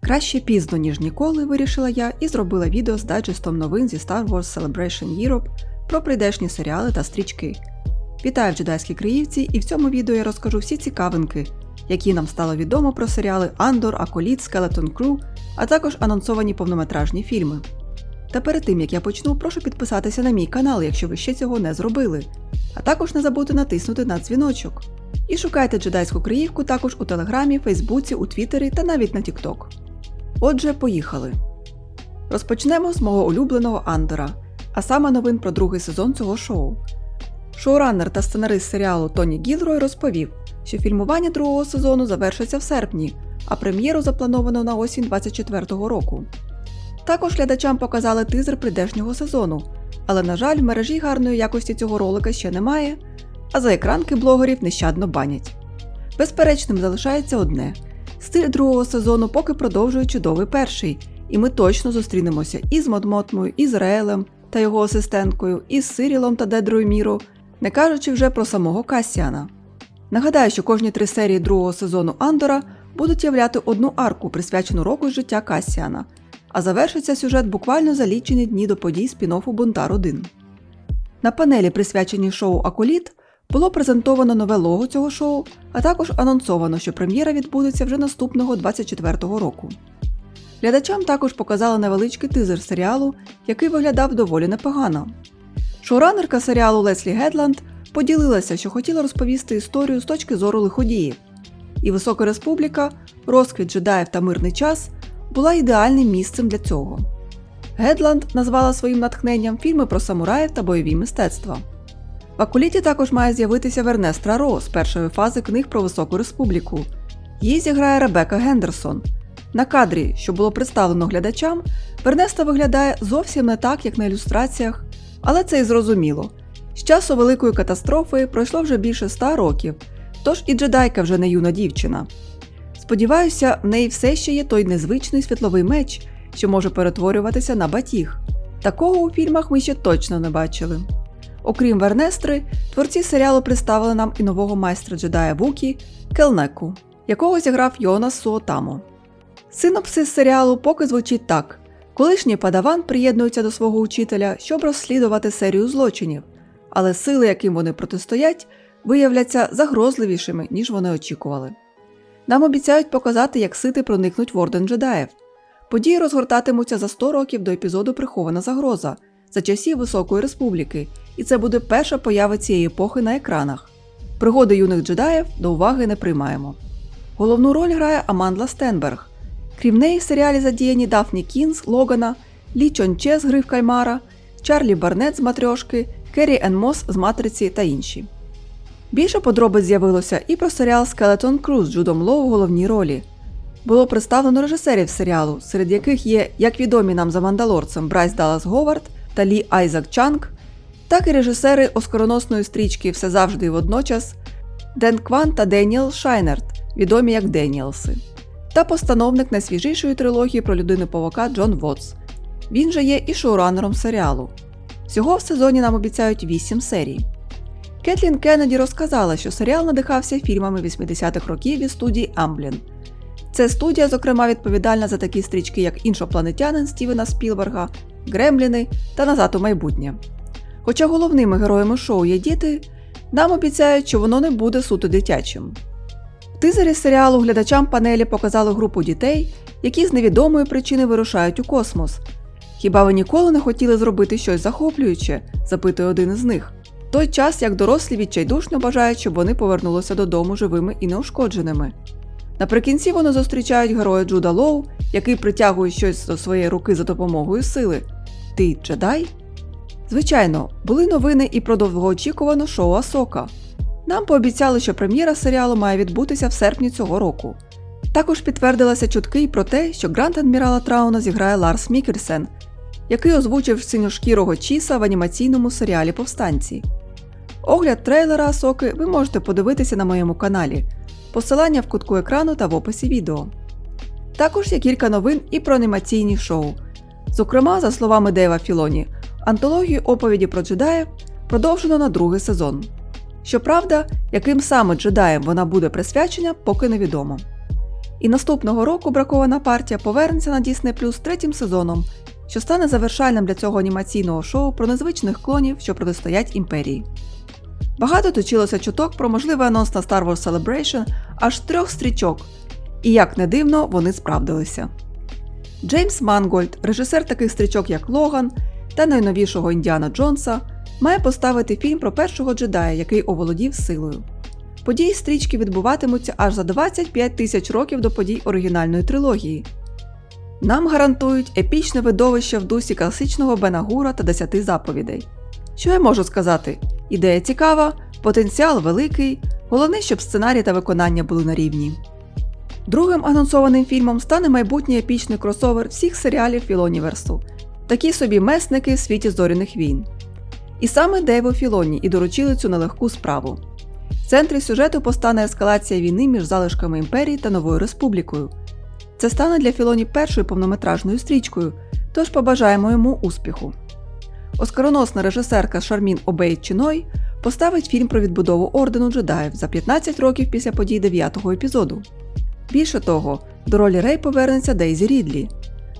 Краще пізно, ніж ніколи, вирішила я і зробила відео з дайджестом новин зі Star Wars Celebration Europe про прийдешні серіали та стрічки. Вітаю в джедайській Криївці, і в цьому відео я розкажу всі цікавинки, які нам стало відомо про серіали Андор, Аколіт, Skeleton Crew, а також анонсовані повнометражні фільми. Та перед тим як я почну, прошу підписатися на мій канал, якщо ви ще цього не зробили. А також не забудьте натиснути на дзвіночок. І шукайте джедайську Криївку також у Телеграмі, Фейсбуці, у Твіттері та навіть на Тікток. Отже, поїхали. Розпочнемо з мого улюбленого Андора, а саме новин про другий сезон цього шоу. Шоураннер та сценарист серіалу Тоні Гілрой розповів, що фільмування другого сезону завершиться в серпні, а прем'єру заплановано на осінь 2024 року. Також глядачам показали тизер прийдешнього сезону, але, на жаль, в мережі гарної якості цього ролика ще немає, а за екранки блогерів нещадно банять. Безперечним залишається одне: стиль другого сезону поки продовжує чудовий перший, і ми точно зустрінемося і з Модмотмою, і з Реелем та його асистенткою, і з Сирілом та Дедрою Міро, не кажучи вже про самого Касіана. Нагадаю, що кожні три серії другого сезону Андора будуть являти одну арку, присвячену року життя Касіана, а завершиться сюжет буквально за лічені дні до подій спін-оффу Бунтар 1. На панелі, присвяченій шоу Аколіт, було презентовано нове лого цього шоу, а також анонсовано, що прем'єра відбудеться вже наступного 24-го року. Глядачам також показали невеличкий тизер серіалу, який виглядав доволі непогано. Шоуранерка серіалу Леслі Гедланд поділилася, що хотіла розповісти історію з точки зору лиходіїв, і Висока Республіка, розквіт джедаїв та мирний час була ідеальним місцем для цього. Гедланд назвала своїм натхненням фільми про самураїв та бойові мистецтва. В Акуліті також має з'явитися Вернестра Ро з першої фази книг про Високу Республіку. Її зіграє Ребека Гендерсон. На кадрі, що було представлено глядачам, Вернеста виглядає зовсім не так, як на ілюстраціях, але це і зрозуміло. З часу великої катастрофи пройшло вже більше ста років, тож і джедайка вже не юна дівчина. Сподіваюся, в неї все ще є той незвичний світловий меч, що може перетворюватися на батіг. Такого у фільмах ми ще точно не бачили. Окрім Вернестри, творці серіалу представили нам і нового майстра джедая Вукі Келнеку, якого зіграв Йонас Суотамо. Синопсис серіалу поки звучить так: колишній падаван приєднується до свого учителя, щоб розслідувати серію злочинів, але сили, яким вони протистоять, виявляться загрозливішими, ніж вони очікували. Нам обіцяють показати, як сити проникнуть в орден джедаїв. Події розгортатимуться за 100 років до епізоду Прихована загроза за часів Високої Республіки, і це буде перша поява цієї епохи на екранах. Пригоди юних джедаїв до уваги не приймаємо. Головну роль грає Амандла Стенберг. Крім неї, в серіалі задіяні Дафні Кінз Логана, Лі Чонче з Гри в Кальмара, Чарлі Барнет з Матрьошки, Керрі Ен Мос з Матриці та інші. Більше подробиць з'явилося і про серіал Skeleton Crew з Джудом Лоу в головній ролі. Було представлено режисерів серіалу, серед яких є як відомі нам за мандалорцем Брайс Даллас Говард та Лі Айзак Чанг, так і режисери оскароносної стрічки Все завжди і водночас Ден Кван та Деніел Шайнерт, відомі як Деніелси, та постановник найсвіжішої трилогії про людину Павука Джон Вотс. Він же є і шоуранером серіалу. Всього в сезоні нам обіцяють 8 серій. Кетлін Кеннеді розказала, що серіал надихався фільмами 80-х років від студії Амблін. Це студія, зокрема, відповідальна за такі стрічки, як іншопланетянин Стівена Спілберга, Гремліни та Назад у майбутнє. Хоча головними героями шоу є діти, нам обіцяють, що воно не буде суто дитячим. В тизері серіалу глядачам панелі показали групу дітей, які з невідомої причини вирушають у космос. Хіба ви ніколи не хотіли зробити щось захоплююче? запитує один із них. В той час як дорослі відчайдушно бажають, щоб вони повернулися додому живими і неушкодженими. Наприкінці вони зустрічають героя Джуда Лоу, який притягує щось до своєї руки за допомогою сили. Ти джедай? Звичайно, були новини і про довгоочікувану шоу Асока. Нам пообіцяли, що прем'єра серіалу має відбутися в серпні цього року. Також підтвердилися чутки й про те, що грант адмірала Трауна зіграє Ларс Мікельсен, який озвучив синьошкірого Чіса в анімаційному серіалі Повстанці. Огляд трейлера Асоки ви можете подивитися на моєму каналі. Посилання в кутку екрану та в описі відео. Також є кілька новин і про анімаційні шоу. Зокрема, за словами Дейва Філоні, антологію оповіді про джедаїв продовжено на другий сезон. Щоправда, яким саме джедаєм вона буде присвячена, поки невідомо. І наступного року бракована партія повернеться на Disney Plus третім сезоном, що стане завершальним для цього анімаційного шоу про незвичних клонів, що протистоять імперії. Багато точилося чуток про можливий анонс на Star Wars Celebration аж трьох стрічок, і як не дивно, вони справдилися. Джеймс Мангольд, режисер таких стрічок як Логан та найновішого Індіана Джонса, має поставити фільм про першого джедая, який оволодів силою. Події стрічки відбуватимуться аж за 25 тисяч років до подій оригінальної трилогії. Нам гарантують епічне видовище в дусі класичного Бенагура та десяти заповідей. Що я можу сказати? Ідея цікава, потенціал великий, головне, щоб сценарій та виконання були на рівні. Другим анонсованим фільмом стане майбутній епічний кросовер всіх серіалів Філоніверсу, такі собі месники в світі зоряних війн. І саме Дейву Філоні і доручили цю нелегку справу. В центрі сюжету постане ескалація війни між залишками імперії та новою республікою. Це стане для Філоні першою повнометражною стрічкою, тож побажаємо йому успіху. Оскароносна режисерка Шармін Обейт Чіной поставить фільм про відбудову ордену джедаїв за 15 років після подій 9-го епізоду. Більше того, до ролі Рей повернеться Дейзі Рідлі.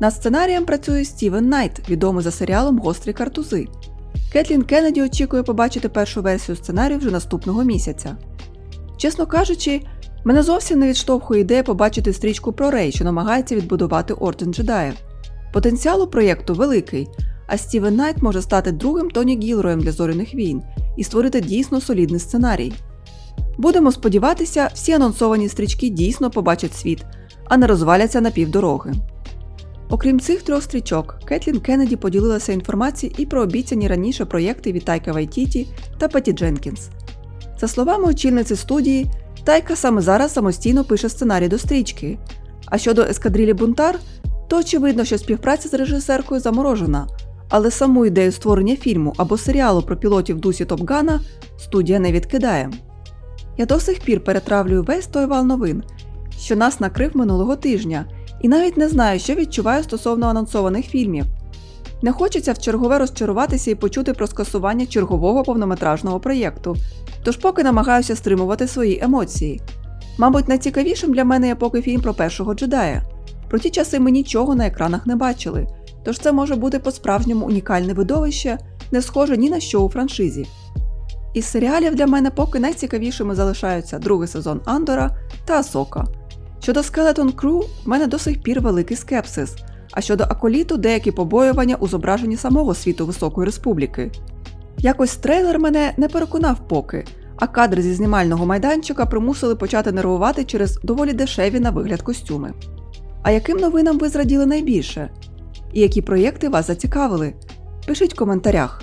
Над сценарієм працює Стівен Найт, відомий за серіалом Гострі картузи. Кетлін Кеннеді очікує побачити першу версію сценарію вже наступного місяця. Чесно кажучи, мене зовсім не відштовхує ідея побачити стрічку про Рей, що намагається відбудувати орден джедаїв. Потенціал у проєкту великий, а Стівен Найт може стати другим Тоні Гілроєм для зоряних війн і створити дійсно солідний сценарій. Будемо сподіватися, всі анонсовані стрічки дійсно побачать світ, а не розваляться на півдороги. Окрім цих трьох стрічок, Кетлін Кеннеді поділилася інформацією і про обіцяні раніше проєкти від Тайка Вайтіті та Паті Дженкінс. За словами очільниці студії, Тайка саме зараз самостійно пише сценарій до стрічки. А щодо ескадрилі Бунтар, то очевидно, що співпраця з режисеркою заморожена, але саму ідею створення фільму або серіалу про пілотів Дусі Топгана студія не відкидає. Я до сих пір перетравлюю весь той вал новин, що нас накрив минулого тижня, і навіть не знаю, що відчуваю стосовно анонсованих фільмів. Не хочеться в чергове розчаруватися і почути про скасування чергового повнометражного проєкту, тож поки намагаюся стримувати свої емоції. Мабуть, найцікавішим для мене є поки фільм про першого джедая. Про ті часи ми нічого на екранах не бачили, тож це може бути по-справжньому унікальне видовище, не схоже ні на що у франшизі. Із серіалів для мене поки найцікавішими залишаються другий сезон Андора та Асока. Щодо Skeleton Crew, в мене до сих пір великий скепсис, а щодо Аколіту деякі побоювання у зображенні самого світу Високої Республіки. Якось трейлер мене не переконав поки, а кадри зі знімального майданчика примусили почати нервувати через доволі дешеві на вигляд костюми. А яким новинам ви зраділи найбільше? І які проєкти вас зацікавили? Пишіть в коментарях.